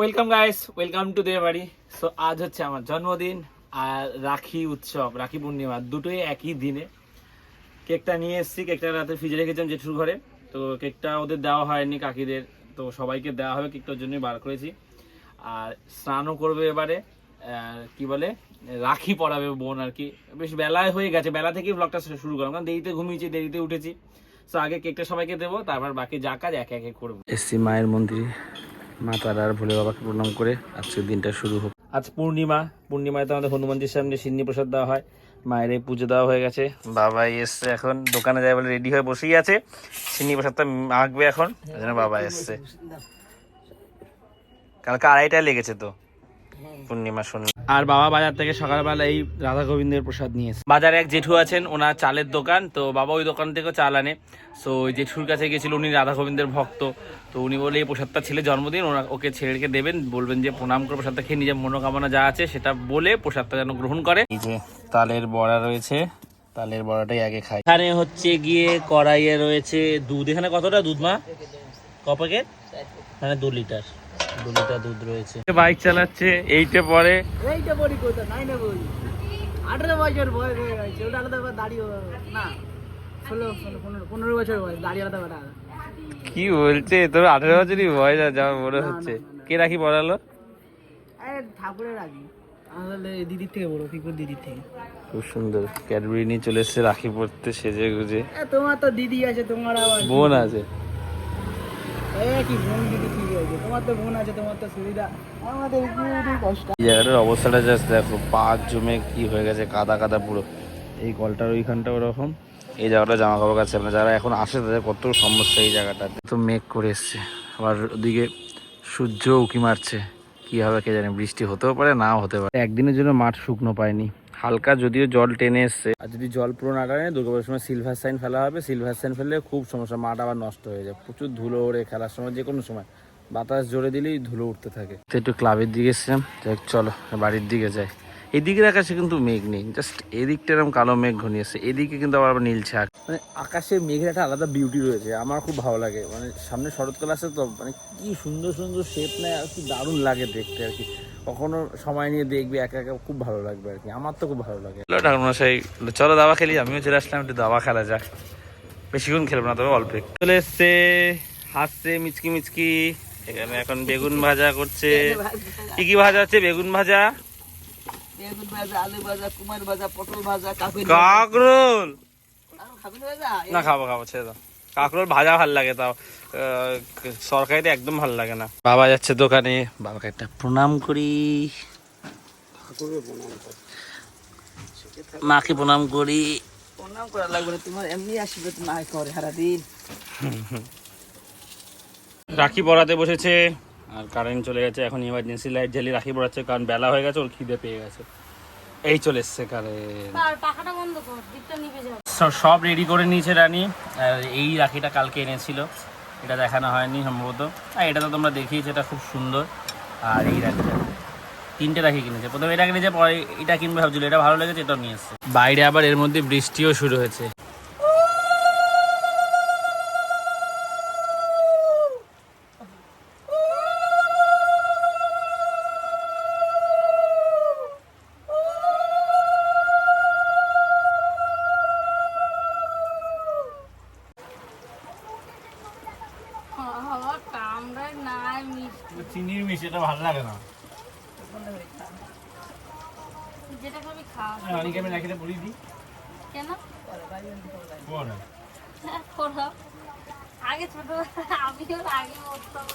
Welcome guys welcome to their বাড়ি so আজ হচ্ছে আমার জন্মদিন আর রাখি উৎসব, রাখি পূর্ণিমা, দুটোই একই দিনে। কেকটা নিয়ে এসেছি, কেকটা রাতে ফ্রিজে রেখেছিলাম জেঠুর ঘরে। তো কেকটা ওদের দেওয়া হয়নি কাকিদের, তো সবাইকে দেওয়া হবে, কেকটার জন্যই বার করেছি। আর স্নানও করবে এবারে কি বলে, রাখি পরাবে বোন আর কি। বেশ বেলায় হয়ে গেছে, বেলা থেকেই ব্লগটা শুরু করলাম, কারণ দেরিতে ঘুমিয়েছি, দেরিতে উঠেছি। তো আগে কেকটা সবাইকে দেবো, তারপর বাকি যা কাজ একে একে করব। এসছি মায়ের মন্দিরে। মা তারার ভোলে বাবাকে প্রণাম করে আজকের দিনটা শুরু হোক। আজ পূর্ণিমা। পূর্ণিমায় তো আমাদের হনুমানজির সামনে সিন্নি প্রসাদ দেওয়া হয়। মায়ের এই পুজো দেওয়া হয়ে গেছে। বাবা এসছে এখন। দোকানে যায় বলে রেডি হয়ে বসেই আছে। সিন্নি প্রসাদটা আঁকবে এখন। বাবা এসছে। কালকে আড়াইটায় লেগেছে তো। পূর্ণিমা শুনি। আর বাবা বাজার থেকে সকালবেলা এই রাধা গোবিন্দের প্রসাদ নিয়ে এসে বাজারে এক জেঠু আছেন ওনার চালের দোকান তো বাবা ওই দোকান থেকেও চাল আনে। সো ওই জেঠুর কাছে গেছিল উনি রাধা গোবিন্দের ভক্ত। তো উনি বলে এই প্রসাদটা ছেলে জন্মদিন ওরা ওকে ছেলেকে দেবেন বলবেন যে প্রণাম করে প্রসাদটা খেয়ে নিজের মনোকামনা যা আছে সেটা বলে প্রসাদটা যেন গ্রহণ করে। এই যে তালের বড়া রয়েছে তালের বড়াটাই আগে খাই। এখানে হচ্ছে গিয়ে কড়াইয়ে রয়েছে দুধ। এখানে কতটা দুধ মা? ক প্যাকেট? এখানে দু লিটার। দু লিটার দুধ রয়েছে। বাইক চালাচ্ছে এইটা পরে এইটা বলি কোথা নাই না বলি আঠেরো বছর বয়স হয়ে গেছে ওটা আলাদা না ষোলো ষোলো পনেরো পনেরো বছর বয়স দাঁড়িয়ে আলাদা করে কি বলছে? তোর আঠেরো বছরই বয়স আছে আমার মনে হচ্ছে। কে রাখি পড়ালো? আরে ঠাকুরের দিদির থেকে বড় দিদির থেকে। খুব সুন্দর। ক্যাডবেরি নিয়ে চলে এসছে রাখি পড়তে সেজে গুজে তোমার তো দিদি আছে তোমার বোন আছে। এই জায়গাটার অবস্থাটা জাস্ট দেখো পাঁচ জমে কি হয়ে গেছে, কাদা কাদা পুরো। এই কলটার ওইখানটা ওরকম। এই জায়গাটা জামা কাপড় কাছে না যারা এখন আসে, তাদের কত সমস্যা এই জায়গাটাতে। তো মেঘ করে এসছে। আবার ওদিকে সূর্য উকি মারছে। কি হবে কে জানে, বৃষ্টি হতেও পারে, নাও হতে পারে। একদিনের জন্য মাঠ শুকনো পায়নি। হালকা যদিও জল টেনে এসছে। আর যদি জল পুরো না টানে দুর্গাপুরের সময় সিলভার সাইন ফেলা হবে। সিলভার সাইন ফেললে খুব সমস্যা মাঠ আবার নষ্ট হয়ে যায়। প্রচুর ধুলো ওড়ে খেলার সময় যে কোনো সময়। বাতাস জোরে দিলেই ধুলো উঠতে থাকে। তো একটু ক্লাবের দিকে এসছিলাম। যাই চলো বাড়ির দিকে যাই। এদিকের আকাশে কিন্তু মেঘ নেই। জাস্ট এদিকটা এরকম কালো মেঘ ঘনিয়েছে এদিকে কিন্তু আবার আবার নীলছে। মানে আকাশে মেঘের একটা আলাদা বিউটি রয়েছে। আমার খুব ভালো লাগে। মানে সামনে শরৎকাল আসে তো মানে কি সুন্দর সুন্দর শেপ নেয় আর কি দারুণ লাগে দেখতে আর কি। কখনো সময় নিয়ে দেখবি একা একা খুব ভালো লাগবে আর কি। আমার তো খুব ভালো লাগে। ঠাকুরমশাই। চলো দাবা খেলি আমিও চলে আসলাম একটু দাবা খেলা যাক। বেশিক্ষণ খেলব না তবে অল্প চলে এসছে হাসছে মিচকি মিচকি। এখানে এখন বেগুন ভাজা করছে। কি কি ভাজা হচ্ছে? বেগুন ভাজা? বেগুন ভাজা আলু ভাজা কুমার ভাজা পটল ভাজা কাকুর কাকরোল! না খাব খাব ছেড়ে দাও। কাকরোল ভাজা ভালো লাগে তাও। সরকারিতে একদম ভালো লাগে না। বাবা যাচ্ছে দোকানে বাবাকে একটা প্রণাম করি। মাকে প্রণাম করি। প্রণাম করা লাগবে না তোমার এমনি আসবে তো না করে সারাদিন। রাখি পড়াতে বসেছে আর কারেন্ট চলে গেছে এখন ইমার্জেন্সি লাইট জ্বালিয়ে রাখি পড়াচ্ছে কারণ বেলা হয়ে গেছে ওর খিদে পেয়ে গেছে। এই চলে এসছে কারেন্ট আর পাখাটা বন্ধ কর দিকটা নিভে যাবে। সব- রেডি করে নিয়েছে রানী। আর এই রাখিটা কালকে এনেছিল। এটা দেখানো হয়নি সম্ভবত। আর এটা তো তোমরা দেখিয়েছো, এটা খুব সুন্দর। আর এই রাখিটা। তিনটে রাখি কিনেছে। প্রথমে এটা কিনেছে, পরে এটা কিনবে ভাবছিল। এটা ভালো লেগেছে, এটাও নিয়ে এসছে। বাইরে আবার এর মধ্যে বৃষ্টিও শুরু হয়েছে। চিনির মিষ্টি এটা ভালো লাগে না। যেটা খাবি খাও রানীকে আমি রাখিটা পরিয়ে দিই কেন? পরে। হ্যাঁ, করো আগে ছোট আমিও আগে উঠতাম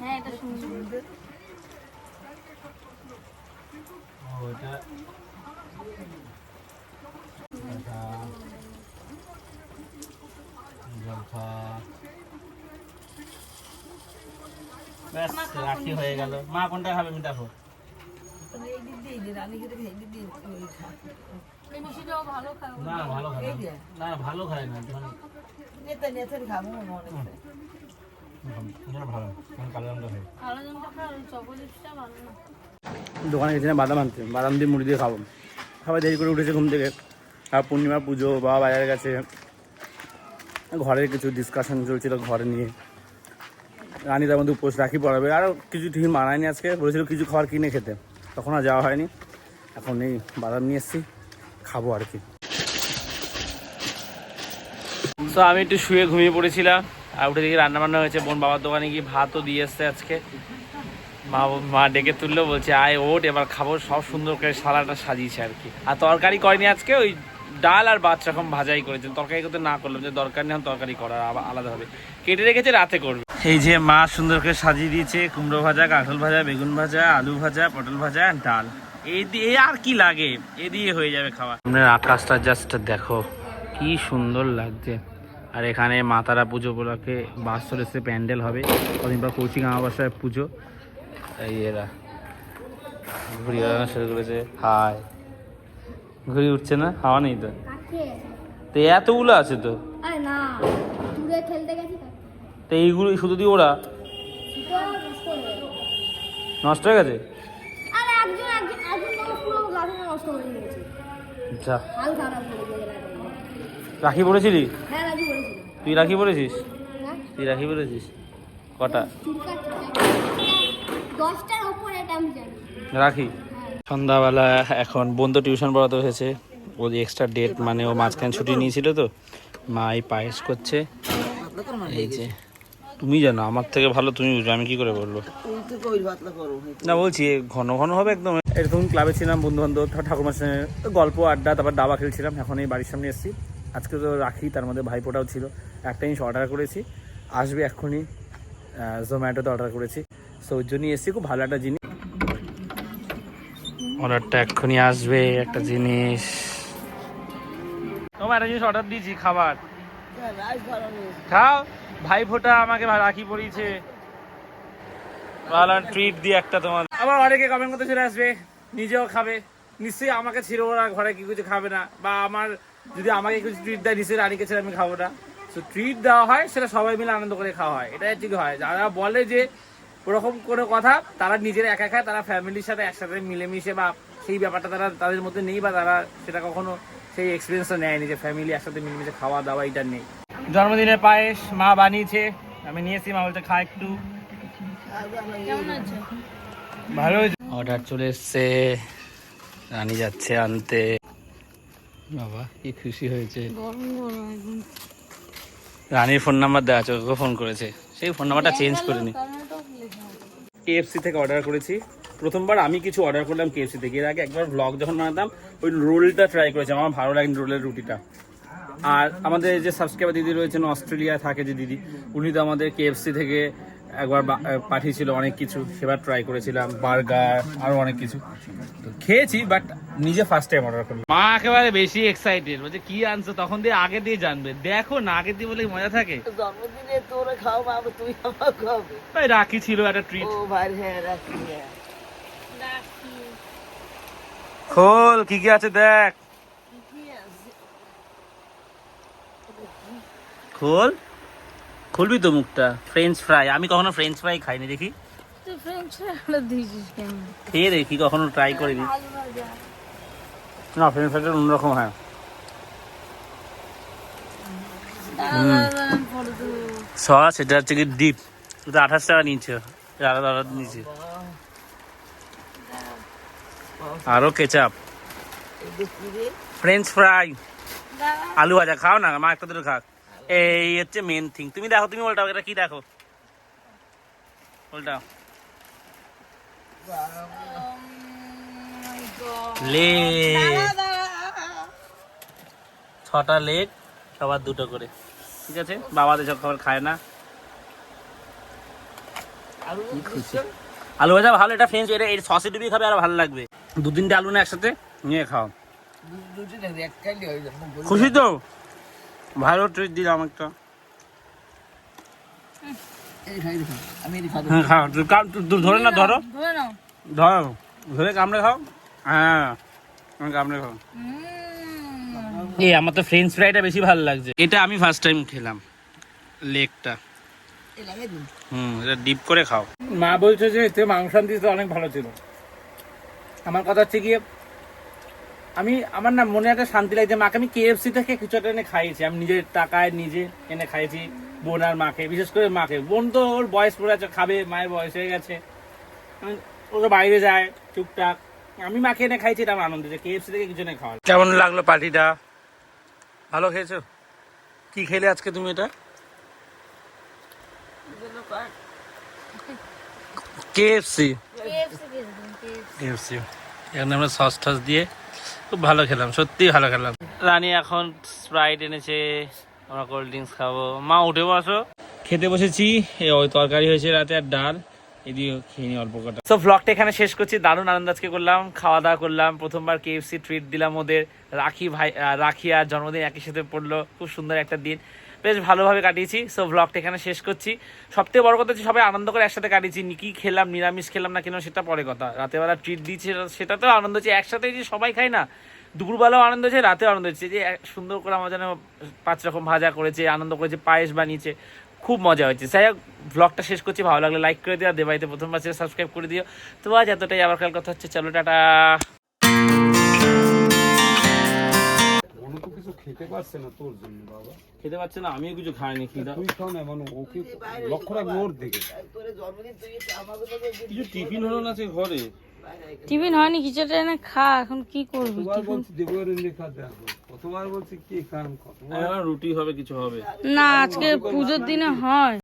হ্যাঁ এটা সুন্দর ওইটা ব্যাস রাখি হয়ে গেল। মা কোনটা খাবে আমি দেখো এই মিষ্টিটাও ভালো খাও না ভালো খায় ভালো খায় নেতা নেতার খাব মনে দোকানে গেছি না বাদাম আনতে। বাদাম দিয়ে মুড়ি দিয়ে খাব। সবাই দেরি করে উঠেছে ঘুম থেকে। আর পূর্ণিমা পুজো বাবা বাজারে গেছে। ঘরের কিছু ডিসকাশন চলছিল ঘরে নিয়ে। রানী তার মধ্যে উপোস রাখি পড়াবে। আরও কিছু টিফিন বানায়নি আজকে। বলেছিল কিছু খাবার কিনে খেতে। তখন আর যাওয়া হয়নি। এখন এই বাদাম নিয়ে এসেছি। খাব আর কি। তো আমি একটু শুয়ে ঘুমিয়ে পড়েছিলাম। আর উঠে দেখি রান্না বান্না হয়েছে। বোন বাবার দোকানে গিয়ে ভাতও দিয়ে এসছে আজকে। মা মা ডেকে তুললো, বলছে, আয় ওট এবার খাব। সব সুন্দর করে সালাটা সাজিয়েছে আর কি। আর তরকারি করেনি আজকে? ওই ডাল আর বাদ রকম ভাজাই করেছেন তরকারি করতে না করলাম যে দরকার নেই তরকারি করার আবার আলাদা হবে। কেটে রেখেছে রাতে করবে। এই যে মা সুন্দর করে সাজিয়ে দিয়েছে কুমড়ো ভাজা কাঁঠাল ভাজা বেগুন ভাজা আলু ভাজা পটল ভাজা আর ডাল। এই দিয়ে আর কি লাগে? এ দিয়ে হয়ে যাবে খাওয়া। আপনার আকাশটা জাস্ট দেখো কি সুন্দর লাগছে। আর এখানে মাতারা পুজো বলাকে বাস চলেছে প্যান্ডেল হবে। কদিন পর কৌশিক আমাবাসায় পুজো। এই এরা ওড়ানো শুরু করেছে। হাই ঘুড়ি উঠছে না হাওয়া নেই তো। তো এতগুলো আছে তো। তো। এইগুলো শুধু দিয়ে ওরা? নষ্ট হয়ে গেছে। রাখি পড়েছিলি হ্যাঁ তুই রাখি পড়েছিস হ্যাঁ। তুই রাখি পড়েছিস কটা? রাখি। সন্ধ্যাবেলা এখন বন্ধু টিউশন পড়াতে হয়েছে। ও এক্সট্রা ডেট মানে ও মাঝখানে ছুটি নিয়েছিল তো, মা এই পায়েস করছে। এই যে, তুমি জানো, আমার থেকে ভালো তুমি বুঝবে, আমি কি করে বলব? না, বলছি ঘন ঘন হবে একদম। এরকম ক্লাবে ছিলাম বন্ধু বান্ধব ঠাকুমার সঙ্গে গল্প, আড্ডা, তারপর দাবা খেলছিলাম। এখন এই বাড়ির সামনে এসেছি। আজকে তো রাখি, তার মধ্যে ভাইপোটাও ছিল। একটা জিনিস অর্ডার করেছি, আসবে এক্ষুনি জোম্যাটোতে অর্ডার করেছি। সো ওর জন্যই এসেছি, খুব ভালো একটা জিনিস। অর্ডারটা এক্ষুনি আসবে একটা জিনিস। তোমার একটা জিনিস অর্ডার দিয়েছি খাবার। খাও ভাই ফোটা আমাকে রাখি পরিয়েছে। ভালো ট্রিট দিয়ে একটা তোমার আবার অনেকে কমেন্ট করতে চলে আসবে নিজেও খাবে। নিশ্চয়ই আমাকে ছিল ওরা ঘরে কি কিছু খাবে না বা আমার যদি আমাকে কিছু ট্রিট দেয় নিশ্চয়ই রানীকে ছেড়ে আমি খাব না। তো ট্রিট দেওয়া হয় সেটা সবাই মিলে আনন্দ করে খাওয়া হয়। এটা ঠিক হয়। যারা বলে যে ওরকম কোনো কথা তারা নিজেরা একা খায় তারা ফ্যামিলির সাথে একসাথে মিলেমিশে বা সেই ব্যাপারটা তারা তাদের মধ্যে নেই বা তারা সেটা কখনো সেই এক্সপিরিয়েন্সটা নেয়নি যে ফ্যামিলি একসাথে মিলেমিশে খাওয়া দাওয়া এটা নেই। জন্মদিনে পায়েস মা বানিয়েছে আমি নিয়েছি মা বলতে খা একটু। ভালো অর্ডার চলে এসছে রানী যাচ্ছে আনতে। বাবা কি খুশি হয়েছে। রানীর ফোন নাম্বার দেওয়া আছে ওকে ফোন করেছে। সেই ফোন নাম্বারটা চেঞ্জ লেখা আছে। কেএফসি থেকে অর্ডার করেছি। প্রথমবার আমি কিছু অর্ডার করলাম কেএফসি থেকে। এর আগে একবার ব্লগ যখন বানাতাম, ওই রোলটা ট্রাই করেছি। আমার ভালো লাগে রোলের রুটিটা। আর আমাদের যে সাবস্ক্রাইবার দিদি রয়েছেন, অস্ট্রেলিয়ায় থাকে যে দিদি, উনি তো আমাদের কেএফসি থেকে একবার পাঠিয়েছিল অনেক কিছু সেবার ট্রাই করেছিলাম বার্গার আরও অনেক কিছু। তো খেয়েছি বাট নিজে ফার্স্ট টাইম অর্ডার করলাম। মা একেবারে বেশি এক্সাইটেড বলছে কি আনছো? তখন দিয়ে আগে দিয়ে জানবে। দেখো না আগে দিয়ে বলে মজা থাকে? জন্মদিনে তোরে খাও বাবা তুই আমার খাবে ভাই রাখি ছিল একটা ট্রিট ও ভাই হ্যাঁ রাখি হ্যাঁ। রাখি খোল কি কি আছে দেখ। খোল। খুলবি তো মুখটা? ফ্রেঞ্চ ফ্রাই আমি কখনো ফ্রেঞ্চ ফ্রাই খাইনি দেখি। খেয়ে দেখি কখনো ট্রাই করিনি। না ফ্রেঞ্চ ফ্রাইটা অন্যরকম হয়। সস এটা হচ্ছে কি ডিপ এটা আঠাশ টাকা নিচ্ছে আলাদা আলাদা নিচ্ছে আরও কেচাপ ফ্রেঞ্চ ফ্রাই আলু ভাজা খাও না মা একটা দুটো খাক। এই হচ্ছে মেন থিং তুমি দেখো তুমি উল্টাও এটা কি দেখো? উল্টাও। লেগ ছটা লেগ সবার দুটো করে। ঠিক আছে? বাবাদের সব খাবার খায় না। আলু ভাজা ভালো এটা ফ্রেঞ্চ এটা এই সসে ডুবিয়ে খাবে আর ভালো লাগবে। দু তিনটে আলু না একসাথে নিয়ে খাও। খুশি তো? ভালো ট্রিট দিলাম একটা। এই খাই দেখি আমি এটি খাব হ্যাঁ ধরে না ধরো ধরো। ধরে কামড়ে খাও। হ্যাঁ কামড়ে খাও। এই আমার তো ফ্রেঞ্চ ফ্রাইটা বেশি ভালো লাগছে। এটা আমি ফার্স্ট টাইম খেলাম দিন। হুম এটা ডিপ করে খাও। মা বলছে যে এতে মাংস দিতে অনেক ভালো ছিল। আমার কথা হচ্ছে গিয়ে আমি আমার না মনে একটা শান্তি লাগছে মাকে আমি কেএফসি থেকে কিছু একটা এনে খাইয়েছি। আমি নিজের টাকায় নিজে এনে খাইয়েছি বোন আর মাকে। বিশেষ করে মাকে। বোন তো ওর বয়স পড়ে আছে খাবে মায়ের বয়স হয়ে গেছে। আমি- ওকে বাইরে যায় টুকটাক। আমি মাকে এনে খাইছি এটা আমার আনন্দ যে কেএফসি থেকে কিছু এনে খাওয়া কেমন লাগল পার্টিটা? ভালো খেয়েছো? কি খেলে আজকে তুমি এটা? কেএফসি কেএফসি এখানে আমরা সস টস দিয়ে খুব ভালো খেলাম সত্যি ভালো খেলাম। রানী এখন স্প্রাইট এনেছে আমরা কোল্ড ড্রিঙ্কস খাব। মা উঠে বসো। খেতে বসেছি ওই তরকারি হয়েছে রাতে আর ডাল খেয়ে অল্প কটা। সো ভ্লগটা এখানে শেষ করছি দারুণ আনন্দ আজকে করলাম খাওয়া দাওয়া করলাম প্রথমবার কেএফসি ট্রিট দিলাম ওদের রাখি ভাই রাখি আর জন্মদিন একই সাথে পড়ল খুব সুন্দর একটা দিন। বেশ ভালোভাবে কাটিয়েছি। সো ভ্লগটা এখানে শেষ করছি। সবথেকে বড় কথা হচ্ছে সবাই আনন্দ করে একসাথে কাটিয়েছি। কি খেলাম, নিরামিষ খেলাম না কেন সেটা পরে কথা। রাতেবেলা ট্রিট দিচ্ছে তো আনন্দ হচ্ছে। একসাথে যে সবাই খায় না, দুপুরবেলাও আনন্দ হচ্ছে, রাতেও আনন্দ হচ্ছে। যে সুন্দর করে আমার যেন পাঁচ রকম ভাজা করেছে, আনন্দ করেছে, পায়েস বানিয়েছে, খুব মজা হয়েছে। হোক ব্লগটা শেষ করছি। ভালো লাগলে লাইক করে দিও দেবাইতে প্রথমবার সাবস্ক্রাইব করে দিও। তো আজ এতটাই। আবার কাল কথা হচ্ছে। চলো, টাটা। খেতে পারছে না তোর জন্য বাবা। খেতে পারছে না আমিও কিছু খাইনি খিদা। তুই খাও না মানে ওকে লক্ষ্য রাখ ওর দিকে। কিছু টিফিন হলো না সে ঘরে? টিফিন হয়নি কিছুটা এনে খা এখন কি করবি বলছি দেবর এনে খাতে আসব কতবার বলছি কি খান কতবার? রুটি হবে কিছু হবে। না আজকে পুজোর দিনে হয়।